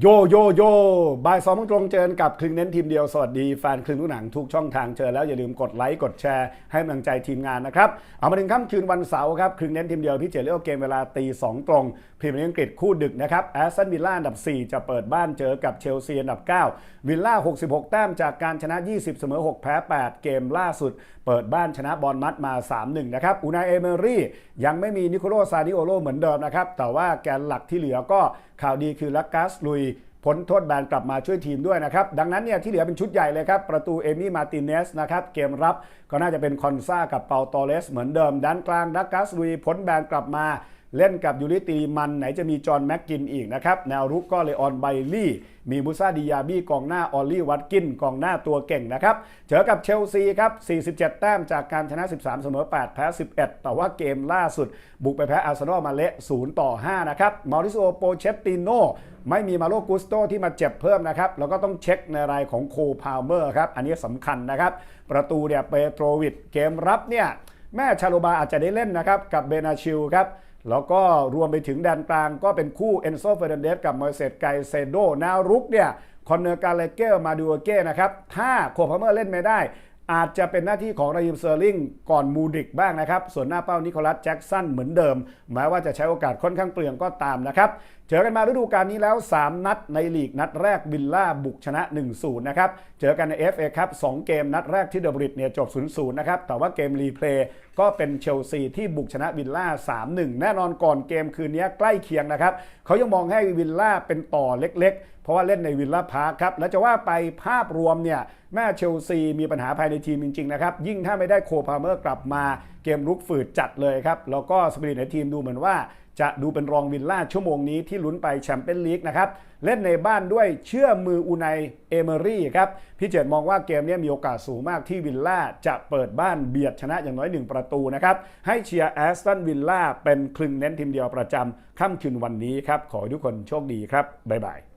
โยโยโยบ่ายสองโมงตรงเจอกับคลึงเน้นทีมเดียว สวัสดีแฟนคลึงทุกหนังทุกช่องทางเจอแล้วอย่าลืมกดไลค์กดแชร์ให้กำลังใจทีมงานนะครับ เอามาถึงค่ำคืนวันเสาร์ครับคลึงเน้นทีมเดียวพี่เจเลี้ยวเกมเวลาตีสองตรงพรีเมียร์อังกฤษคู่ดึกนะครับแอสตันวิลล่าอันดับ 4 จะเปิดบ้านเจอกับเชลซีอันดับ 9 วิลล่า 66 แต้มจากการชนะ 20 เสมอ 6 แพ้ 8 เกมล่าสุด เปิดบ้านชนะบอลมัดมา 3-1 นะครับอูนายเอเมอรี่ยังไม่มีนิโคโลซานิโอโลเหมือนเดิมนะครับแต่ว่าแกนหลักที่เหลือก็ข่าวดีคือลักกัสลุยพ้นโทษแบนกลับมาช่วยทีมด้วยนะครับ ดังนั้นเนี่ยที่เหลือเป็นชุดใหญ่เลยครับ ประตูเอมี่มาติเนสนะครับ เกมรับก็น่าจะเป็นคอนซากับเปาตอเลสเหมือนเดิมด้านกลางดักกัสลุยพ้นแบนกลับมา เล่นกับยูริตีมันไหนจะมีจอห์นแม็กกินอีกนะครับ แนวรุกก็เลออนไบลี่ มีมูซาดิยาบี้กองหน้าออลลี่วัตกินกองหน้าตัวเก่งนะครับ เจอกับเชลซีครับ 47 แต้มจากการชนะ 13 เสมอ 8 แพ้ 11 แต่ว่าเกมล่าสุด บุกไปแพ้อาร์เซนอลมาเละ 0 ต่อ 5 นะครับมาริโอโปเชตติโนไม่มีมาโลกุสโตที่มาเจ็บเพิ่มนะครับ แล้วก็ต้องเช็คในรายของโคพาวเมอร์ครับ อันนี้สำคัญนะครับ ประตูเนี่ยเปโตรวิดเกมรับเนี่ยแม่ชาโลบาอาจจะได้เล่นนะครับกับเบนาชิลครับ แล้วก็รวมไปถึงแดนกลางก็เป็นคู่เอนโซเฟรนเดสกับมอร์เซตไกเซโดแนวรุกเนี่ยคอนเนอร์กาเลเกลมาดูเก้นะครับถ้าโคพาเมอร์เล่นไม่ได้ อาจจะเป็นหน้าที่ของรายิมเซอร์ลิงก่อนมูดิกบ้างนะครับ ส่วนหน้าเป้านิโคลัสแจ็กสันเหมือนเดิมแม้ว่าจะใช้โอกาสค่อนข้างเปลืองก็ตามนะครับเจอกันมาฤดูกาลนี้แล้ว 3 นัดในลีกนัดแรกวิลล่าบุกชนะ 1-0 นะครับ เจอกันใน FA ครับ2เกมนัดแรกที่เดอะบริดเนี่ยจบ 0-0 นะครับ แต่ว่าเกมรีเพลย์ก็เป็นเชลซีที่บุกชนะวิลล่า 3-1 แน่นอนก่อนเกมคืนนี้ใกล้เคียงนะครับ เขายังมองให้วิลล่าเป็นต่อเล็กๆ เพราะว่าเล่นในวิลล่าพาร์คครับ แล้วจะว่าไปภาพรวมเนี่ยแม่เชลซีมีปัญหาภายในทีมจริงๆนะครับ ยิ่งถ้าไม่ได้โคพาเมอร์กลับมาเกมรุกฝืดจัดเลยครับ แล้วก็สปิริตในทีมดูเหมือนว่าจะดูเป็นรองวิลล่าชั่วโมงนี้ที่ลุ้นไปแชมเปี้ยนลีกนะครับ เล่นในบ้านด้วยเชื่อมืออูไนเอเมอรี่ครับ พี่เจตมองว่าเกมนี้มีโอกาสสูงมากที่วิลล่าจะเปิดบ้านเบียดชนะอย่างน้อย 1 ประตูนะครับ ให้เชียร์แอสตันวิลล่าเป็นคลึงเน้นทีมเดียวประจำค่ำคืนวันนี้ครับ ขอให้ทุกคนโชคดีครับ บ๊ายบาย